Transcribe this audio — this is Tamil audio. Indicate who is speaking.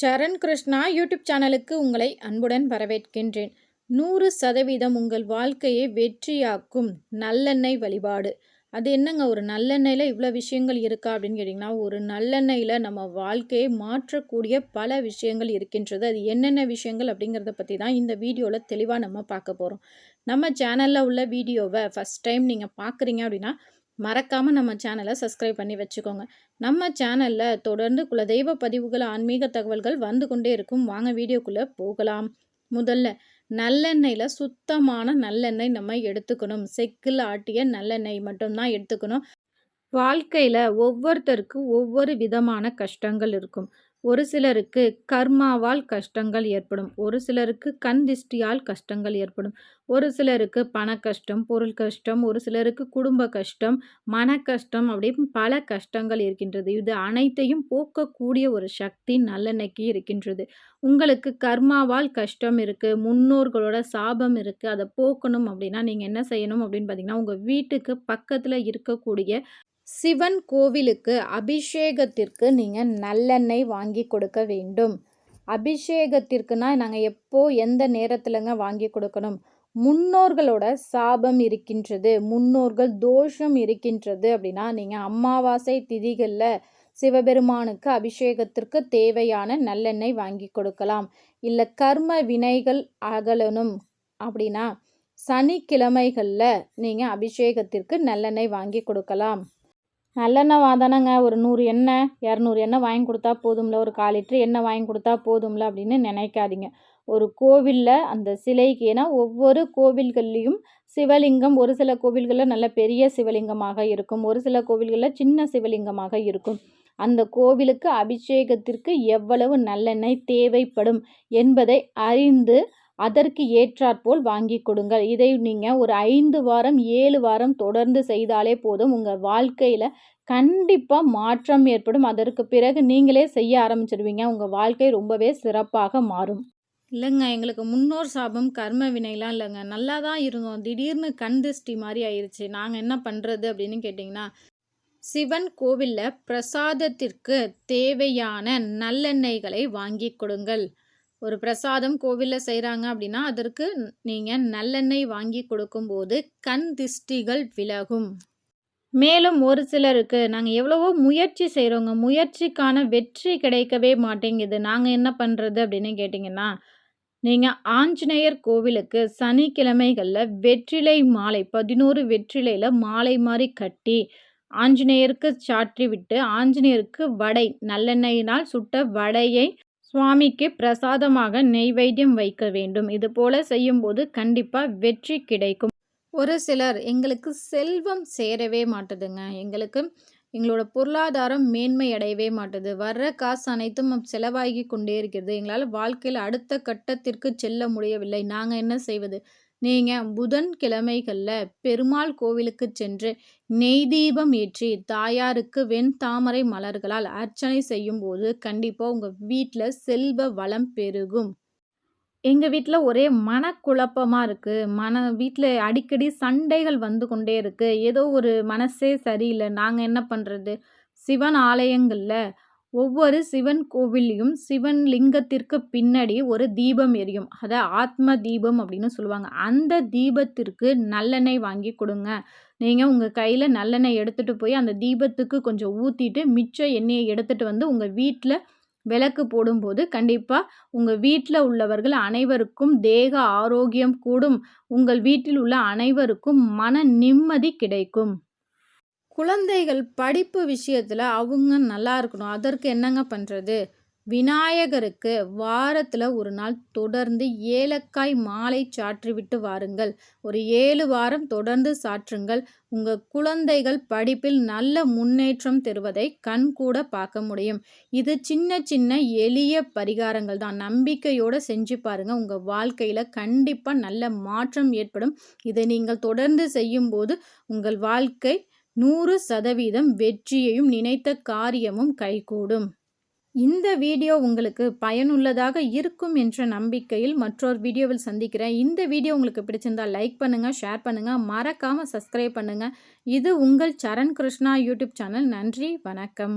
Speaker 1: சரண் கிருஷ்ணா யூடியூப் சேனலுக்கு உங்களை அன்புடன் வரவேற்கின்றேன். நூறு சதவீதம் உங்கள் வாழ்க்கையை வெற்றியாக்கும் நல்லெண்ணெய் வழிபாடு. அது என்னங்க? ஒரு நல்லெண்ணெயில் இவ்வளோ விஷயங்கள் இருக்கா அப்படின்னு கேட்டிங்கன்னா ஒரு நல்லெண்ணெயில் நம்ம வாழ்க்கையை மாற்றக்கூடிய பல விஷயங்கள் இருக்கின்றது. அது என்னென்ன விஷயங்கள் அப்படிங்கிறத பற்றி தான் இந்த வீடியோவில் தெளிவாக நம்ம பார்க்க போகிறோம் நம்ம சேனலில் உள்ள வீடியோவை ஃபஸ்ட் டைம் நீங்கள் பார்க்குறீங்க அப்படின்னா மறக்காமல் நம்ம சேனலை சப்ஸ்கிரைப் பண்ணி வச்சுக்கோங்க. நம்ம சேனலில் தொடர்ந்து குலதெய்வ பதிவுகள் ஆன்மீக தகவல்கள் வந்து கொண்டே இருக்கும். வாங்க வீடியோக்குள்ளே போகலாம். முதல்ல நல்லெண்ணெயில் சுத்தமான நல்லெண்ணெய் நம்ம எடுத்துக்கணும். செக்கில் ஆட்டிய நல்லெண்ணெய் மட்டும்தான் எடுத்துக்கணும். வாழ்க்கையில் ஒவ்வொருத்தருக்கும் ஒவ்வொரு விதமான கஷ்டங்கள் இருக்கும். ஒரு சிலருக்கு கர்மாவால் கஷ்டங்கள் ஏற்படும் ஒரு சிலருக்கு கண் திஷ்டியால் கஷ்டங்கள் ஏற்படும் ஒரு சிலருக்கு பண கஷ்டம் பொருள் கஷ்டம் ஒரு சிலருக்கு குடும்ப கஷ்டம் மன கஷ்டம் அப்படின்னு பல கஷ்டங்கள் இருக்கின்றது. இது அனைத்தையும் போக்கக்கூடிய ஒரு சக்தி நல்லெண்ணெய்க்கு இருக்கின்றது. உங்களுக்கு கர்மாவால் கஷ்டம் இருக்குது முன்னோர்களோட சாபம் இருக்குது அதை போக்கணும் அப்படின்னா நீங்கள் என்ன செய்யணும் அப்படின்னு பார்த்தீங்கன்னா உங்கள் வீட்டுக்கு பக்கத்தில் இருக்கக்கூடிய சிவன் கோவிலுக்கு அபிஷேகத்திற்கு நீங்கள் நல்லெண்ணெய் வாங்கி கொடுக்க வேண்டும். அபிஷேகத்திற்குனா நாங்கள் எப்போ எந்த நேரத்துலங்க வாங்கி கொடுக்கணும்? முன்னோர்களோட சாபம் இருக்கின்றது முன்னோர்கள் தோஷம் இருக்கின்றது அப்படின்னா நீங்கள் அமாவாசை திதிகளில் சிவபெருமானுக்கு அபிஷேகத்திற்கு தேவையான நல்லெண்ணெய் வாங்கி கொடுக்கலாம். இல்லை கர்ம வினைகள் அகலணும் அப்படின்னா சனிக்கிழமைகளில் நீங்கள் அபிஷேகத்திற்கு நல்லெண்ணெய் வாங்கி கொடுக்கலாம். நல்லெண்ணெய் வாதானங்க ஒரு நூறு எண்ணெய் இரநூறு எண்ணெய் வாங்கி கொடுத்தா போதும்ல. ஒரு கால் லிட்ரு எண்ணெய் வாங்கி கொடுத்தா போதும்ல அப்படின்னு நினைக்காதீங்க. ஒரு கோவிலில் அந்த சிலைக்கு ஏன்னா ஒவ்வொரு கோவில்கள்லேயும் சிவலிங்கம் ஒரு சில கோவில்களில் நல்ல பெரிய சிவலிங்கமாக இருக்கும். ஒரு சில கோவில்களில் சின்ன சிவலிங்கமாக இருக்கும். அந்த கோவிலுக்கு அபிஷேகத்திற்கு எவ்வளவு நல்லெண்ணெய் தேவைப்படும் என்பதை அறிந்து அதற்கு ஏற்றாற்போல் வாங்கி கொடுங்கள். இதை நீங்கள் ஒரு ஐந்து வாரம் ஏழு வாரம் தொடர்ந்து செய்தாலே போதும். உங்கள் வாழ்க்கையில் கண்டிப்பாக மாற்றம் ஏற்படும். அதற்கு பிறகு நீங்களே செய்ய ஆரம்பிச்சிடுவீங்க உங்கள் வாழ்க்கை ரொம்பவே சிறப்பாக மாறும். இல்லைங்க எங்களுக்கு முன்னோர் சாபம் கர்ம வினைலாம் இல்லைங்க. நல்லா தான் இருந்தோம். திடீர்னு கண் திருஷ்டி மாதிரி ஆயிடுச்சு நாங்கள் என்ன பண்ணுறது அப்படின்னு கேட்டிங்கன்னா சிவன் கோவிலில் பிரசாதத்திற்கு தேவையான நல்லெண்ணெய்களை வாங்கி கொடுங்கள். ஒரு பிரசாதம் கோவிலில் செய்கிறாங்க அப்படின்னா அதற்கு நீங்கள் நல்லெண்ணெய் வாங்கி கொடுக்கும்போது கண் திஷ்டிகள் விலகும். மேலும் ஒரு சிலருக்கு நாங்கள் எவ்வளவோ முயற்சி செய்கிறோங்க முயற்சிக்கான வெற்றி கிடைக்கவே மாட்டேங்குது. நாங்கள் என்ன பண்ணுறது அப்படின்னு கேட்டிங்கன்னா நீங்கள் ஆஞ்சநேயர் கோவிலுக்கு சனிக்கிழமைகளில் வெற்றிலை மாலை பதினோரு வெற்றிலையில் மாலை மாதிரி கட்டி ஆஞ்சநேயருக்கு சாற்றி விட்டு ஆஞ்சநேயருக்கு வடை நல்லெண்ணெயினால் சுட்ட வடையை சுவாமிக்கு பிரசாதமாக நெய்வேத்தியம் வைக்க வேண்டும். இது போல செய்யும்போது கண்டிப்பாக வெற்றி கிடைக்கும். ஒரு சிலர் எங்களுக்கு செல்வம் சேரவே மாட்டுதுங்க. எங்களுக்கு எங்களோட பொருளாதாரம் மேன்மை அடையவே மாட்டுது. வர்ற காசு அனைத்தும் செலவாகி கொண்டே இருக்கிறது. எங்களால் வாழ்க்கையில் அடுத்த கட்டத்திற்கு செல்ல முடியவில்லை. நாங்கள் என்ன செய்வது? நீங்கள் புதன் கிழமைகளில் பெருமாள் கோவிலுக்கு சென்று நெய் தீபம் ஏற்றி தாயாருக்கு வெண் தாமரை மலர்களால் அர்ச்சனை செய்யும்போது கண்டிப்பாக உங்கள் வீட்டில் செல்வ வளம் பெருகும். எங்கள் வீட்டில் ஒரே மனக்குழப்பமாக இருக்குது மன வீட்டில் அடிக்கடி சண்டைகள் வந்து கொண்டே இருக்குது ஏதோ ஒரு மனசே சரியில்லை. நாங்கள் என்ன பண்ணுறது சிவன் ஆலயங்களில் ஒவ்வொரு சிவன் கோவில்லையும் சிவன் லிங்கத்திற்கு பின்னாடி ஒரு தீபம் எரியும். அதை ஆத்ம தீபம் அப்படின்னு சொல்லுவாங்க. அந்த தீபத்திற்கு நல்லெண்ணெய் வாங்கி கொடுங்க. நீங்கள் உங்கள் கையில் நல்லெண்ணெய் எடுத்துகிட்டு போய் அந்த தீபத்துக்கு கொஞ்சம் ஊற்றிட்டு மிச்ச எண்ணெயை எடுத்துகிட்டு வந்து உங்கள் வீட்டில் விளக்கு போடும்போது கண்டிப்பாக உங்கள் வீட்டில் உள்ளவர்கள் அனைவருக்கும் தேக ஆரோக்கியம் கூடும். உங்கள் வீட்டில் உள்ள அனைவருக்கும் மன நிம்மதி கிடைக்கும். குழந்தைகள் படிப்பு விஷயத்தில் அவங்க நல்லா இருக்கணும். அதற்கு என்னங்க பண்ணுறது விநாயகருக்கு வாரத்தில் ஒரு நாள் தொடர்ந்து ஏலக்காய் மாலை சாற்றிவிட்டு வாருங்கள். ஒரு ஏழு வாரம் தொடர்ந்து சாற்றுங்கள். உங்கள் குழந்தைகள் படிப்பில் நல்ல முன்னேற்றம் தருவதை கண் கூட பார்க்க முடியும். இது சின்ன சின்ன எளிய பரிகாரங்கள் தான். நம்பிக்கையோடு செஞ்சு பாருங்கள் உங்கள் வாழ்க்கையில் கண்டிப்பாக நல்ல மாற்றம் ஏற்படும். இதை நீங்கள் தொடர்ந்து செய்யும்போது உங்கள் வாழ்க்கை நூறு சதவீதம் வெற்றியையும் நினைத்த காரியமும் கைகூடும். இந்த வீடியோ உங்களுக்கு பயனுள்ளதாக இருக்கும் என்ற நம்பிக்கையில் மற்றொரு வீடியோவில் சந்திக்கிறேன். இந்த வீடியோ உங்களுக்கு பிடிச்சிருந்தால் லைக் பண்ணுங்கள் ஷேர் பண்ணுங்கள் மறக்காமல் சப்ஸ்கிரைப் பண்ணுங்கள் இது உங்கள் சரண் கிருஷ்ணா யூடியூப் சேனல். நன்றி வணக்கம்.